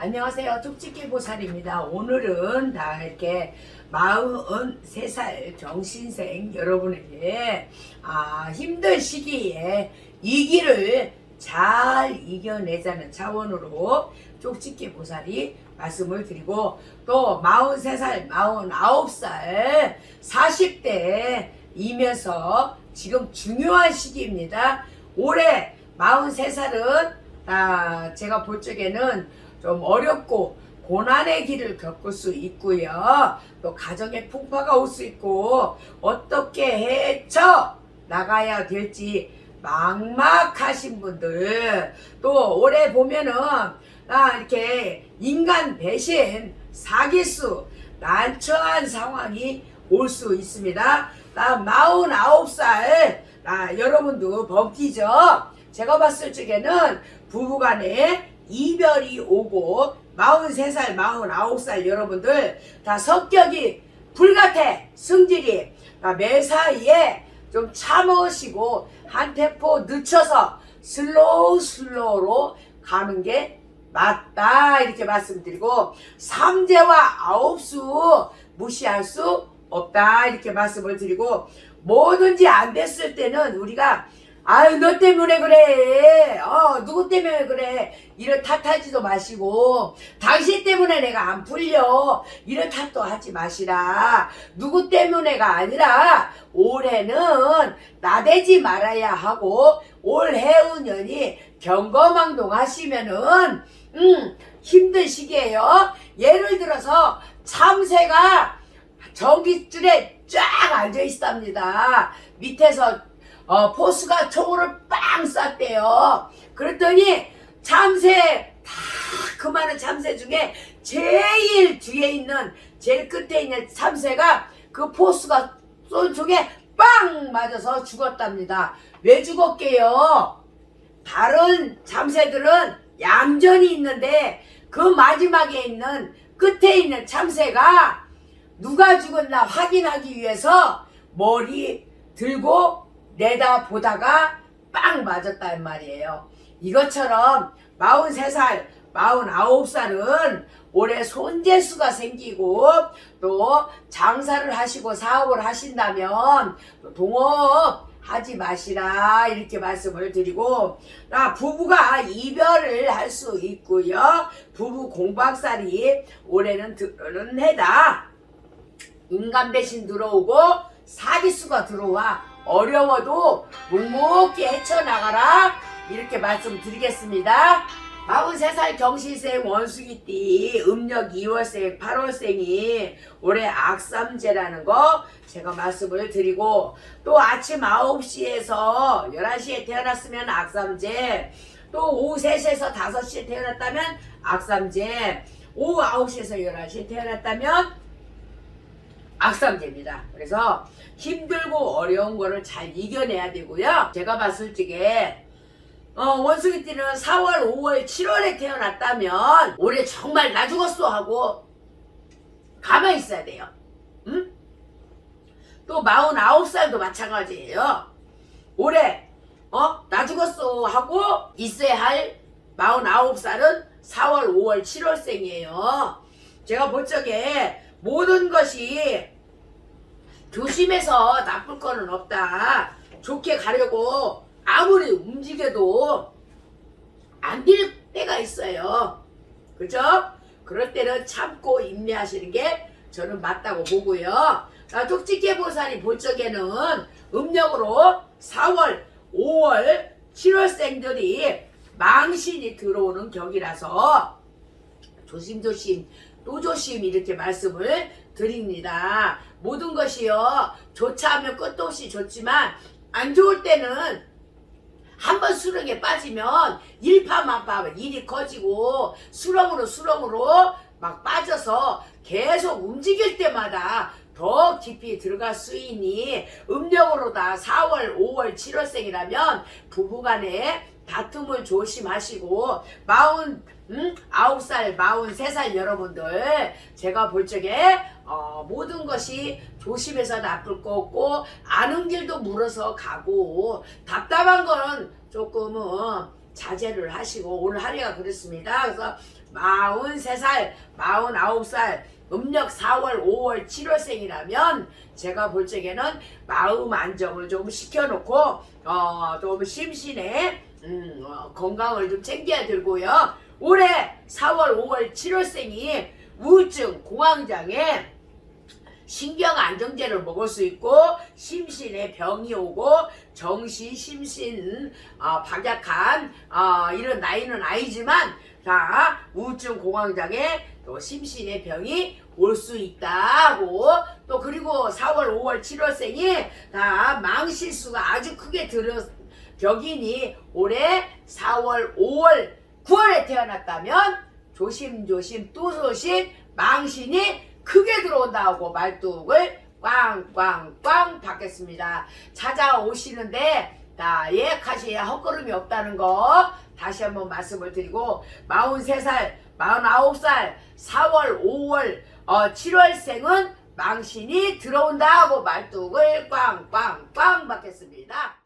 안녕하세요. 툭치기 보살입니다. 오늘은 다 이렇게 43살 정신생 여러분에게 아, 힘든 시기에 이 길을 잘 이겨내자는 차원으로 쪽집게 보살이 말씀을 드리고 또 43살, 49살, 40대 이면서 지금 중요한 시기입니다. 올해 43살은 아, 제가 볼 적에는 좀 어렵고 고난의 길을 겪을 수 있고요. 또 가정에 풍파가 올 수 있고 어떻게 헤쳐 나가야 될지 막막하신 분들 또 올해 보면은 아, 이렇게 인간 배신 사기수 난처한 상황이 올 수 있습니다. 나 49살 아, 여러분도 범티죠. 제가 봤을 적에는 부부간에 이별이 오고 43살, 49살 여러분들 다 성격이 불같아 성질이. 아, 매사이에 좀 참으시고 한 템포 늦춰서 슬로우 슬로우로 가는 게 맞다 이렇게 말씀드리고 삼재와 아홉수 무시할 수 없다 이렇게 말씀을 드리고 뭐든지 안 됐을 때는 우리가 아유 너 때문에 그래. 어 누구 때문에 그래. 이런 탓하지도 마시고. 당신 때문에 내가 안 풀려. 이런 탓도 하지 마시라. 누구 때문에가 아니라 올해는 나대지 말아야 하고 올해운년이 경거망동 하시면은 음 힘든 시기예요. 예를 들어서 참새가 전기줄에 쫙 앉아 있답니다. 밑에서 어, 포스가 총으로 빵 쐈대요. 그랬더니 참새 다 그 많은 참새 중에 제일 뒤에 있는 제일 끝에 있는 참새가 그 포스가 쏜 쪽에 빵 맞아서 죽었답니다. 왜 죽었게요? 다른 참새들은 얌전히 있는데 그 마지막에 있는 끝에 있는 참새가 누가 죽었나 확인하기 위해서 머리 들고 내다 보다가 빵 맞았단 말이에요. 이것처럼 43살, 49살은 올해 손재수가 생기고 또 장사를 하시고 사업을 하신다면 또 동업 하지 마시라 이렇게 말씀을 드리고 나 부부가 이별을 할 수 있고요. 부부 공박살이 올해는 들어는 해다. 인간 배신 들어오고 사기수가 들어와 어려워도 묵묵히 헤쳐나가라. 이렇게 말씀드리겠습니다. 43살 경신생 원숭이띠 음력 2월생 8월생이 올해 악삼제라는 거 제가 말씀을 드리고 또 아침 9시에서 11시에 태어났으면 악삼제 또 오후 3시에서 5시에 태어났다면 악삼제 오후 9시에서 11시에 태어났다면 악삼제입니다. 그래서 힘들고 어려운 거를 잘 이겨내야 되고요. 제가 봤을 적에 어, 원숭이 띠는 4월, 5월, 7월에 태어났다면 올해 정말 나 죽었어 하고 가만히 있어야 돼요. 응? 또 49살도 마찬가지예요. 올해 어? 나 죽었어 하고 있어야 할 49살은 4월, 5월, 7월생이에요. 제가 볼 적에 모든 것이 조심해서 나쁠 거는 없다. 좋게 가려고 아무리 움직여도 안 될 때가 있어요. 그죠? 그럴 때는 참고 인내하시는 게 저는 맞다고 보고요. 아, 쪽집게 보살이 볼 적에는 음력으로 4월, 5월, 7월생들이 망신이 들어오는 격이라서 조심조심 또 조심 이렇게 말씀을 드립니다. 모든 것이요 좋자 하면 끝도 없이 좋지만 안 좋을 때는 한번 수렁에 빠지면 일파만파 일이 커지고 수렁으로 수렁으로 막 빠져서 계속 움직일 때마다 더 깊이 들어갈 수 있니 음력으로 다 4월, 5월, 7월생이라면 부부간에 다툼을 조심하시고 마흔 음? 9살, 43살 여러분들 제가 볼 적에 어, 모든 것이 조심해서 나쁠 거 없고 아는 길도 물어서 가고 답답한 거는 조금은 자제를 하시고 오늘 하루가 그랬습니다. 그래서 43살, 49살, 음력 4월, 5월, 7월생이라면 제가 볼 적에는 마음 안정을 좀 시켜놓고 어, 좀 심신에 음, 어, 건강을 좀 챙겨야 되고요. 올해 4월, 5월, 7월생이 우울증, 공황장애, 신경 안정제를 먹을 수 있고 심신에 병이 오고 정신 심신 어, 박약한 어, 이런 나이는 아니지만 다 우울증 공황장애 또 심신의 병이 올 수 있다고. 또 그리고 4월 5월 7월생이 다 망실수가 아주 크게 들어 벽이니 올해 4월 5월 9월에 태어났다면 조심조심 또 소심 망신이 크게 들어온다고 말뚝을 꽝꽝꽝 받겠습니다. 찾아오시는데 다 예약하셔야 헛걸음이 없다는 거 다시 한번 말씀을 드리고 43살, 49살, 4월, 5월, 어, 7월생은 망신이 들어온다고 말뚝을 꽝꽝꽝 받겠습니다.